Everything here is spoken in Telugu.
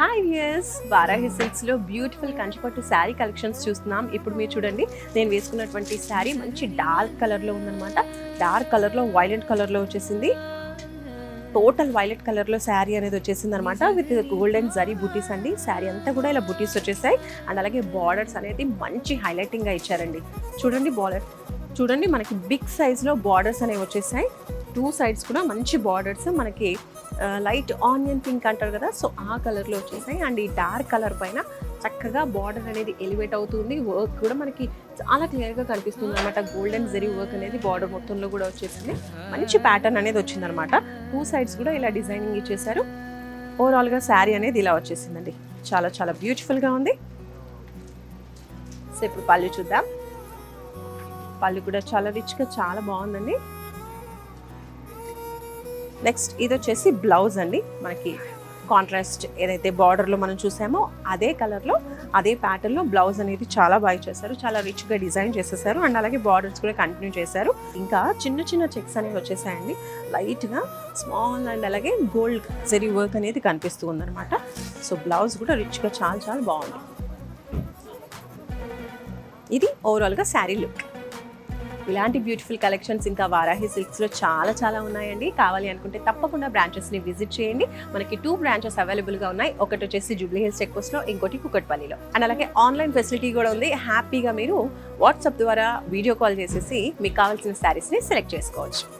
హాయ్ ఎస్ బారాహి సిల్క్స్లో బ్యూటిఫుల్ కంచిపట్టు శారీ కలెక్షన్స్ చూస్తున్నాం. ఇప్పుడు మీరు చూడండి నేను వేసుకున్నటువంటి శారీ మంచి డార్క్ కలర్లో ఉందన్నమాట. డార్క్ కలర్లో వైలెట్ కలర్లో వచ్చేసింది. టోటల్ వైలెట్ కలర్లో శారీ అనేది వచ్చేసింది అనమాట విత్ గోల్డెన్ జరీ బుటీస్ అండి. శారీ అంతా కూడా ఇలా బుటీస్ వచ్చేసాయి. అండ్ అలాగే బార్డర్స్ అనేది మంచి హైలైటింగ్గా ఇచ్చారండి. చూడండి బార్డర్ చూడండి మనకి బిగ్ సైజ్లో బార్డర్స్ అనేవి వచ్చేసాయి. టూ సైడ్స్ కూడా మంచి బార్డర్స్ మనకి లైట్ ఆనియన్ పింక్ అంటారు కదా సో ఆ కలర్లో వచ్చేసాయి. అండ్ ఈ డార్క్ కలర్ పైన చక్కగా బార్డర్ అనేది ఎలివేట్ అవుతుంది. వర్క్ కూడా మనకి చాలా క్లియర్గా కనిపిస్తుంది అనమాట గోల్డెన్ జరీ వర్క్ అనేది బార్డర్ మొత్తంలో కూడా వచ్చేసింది. మంచి ప్యాటర్న్ అనేది వచ్చిందనమాట టూ సైడ్స్ కూడా ఇలా డిజైనింగ్ ఇచ్చేసారు. ఓవరాల్గా శారీ అనేది ఇలా వచ్చేసిందండి. చాలా చాలా బ్యూటిఫుల్గా ఉంది. సో ఇప్పుడు పళ్ళు చూద్దాం. పళ్ళు కూడా చాలా రిచ్గా చాలా బాగుందండి. నెక్స్ట్ ఇది వచ్చేసి బ్లౌజ్ అండి. మనకి కాంట్రాస్ట్ ఏదైతే బార్డర్లో మనం చూసామో అదే కలర్లో అదే ప్యాటర్న్లో బ్లౌజ్ అనేది చాలా బాగా చేశారు. చాలా రిచ్గా డిజైన్ చేసేసారు. అండ్ అలాగే బార్డర్స్ కూడా కంటిన్యూ చేశారు. ఇంకా చిన్న చిన్న చెక్స్ అనేవి వచ్చేసాయండి. లైట్గా స్మాల్ అండ్ అలాగే గోల్డ్ జరీ వర్క్ అనేది కనిపిస్తూ ఉందన్నమాట. సో బ్లౌజ్ కూడా రిచ్గా చాలా చాలా బాగుంది. ఇది ఓవరాల్గా శారీ లుక్. ఇలాంటి బ్యూటిఫుల్ కలెక్షన్స్ ఇంకా వారాహి సిల్క్స్లో చాలా చాలా ఉన్నాయండి. కావాలి అనుకుంటే తప్పకుండా బ్రాంచెస్ని విజిట్ చేయండి. మనకి టూ బ్రాంచెస్ అవైలబుల్గా ఉన్నాయి. ఒకటి వచ్చేసి జూబ్లీ హిల్స్ చెక్ పోస్ట్లో ఇంకోటి కుకట్పల్లిలో అండ్ అలాగే ఆన్లైన్ ఫెసిలిటీ కూడా ఉంది. హ్యాపీగా మీరు వాట్సాప్ ద్వారా వీడియో కాల్ చేసేసి మీకు కావాల్సిన శారీస్ని సెలెక్ట్ చేసుకోవచ్చు.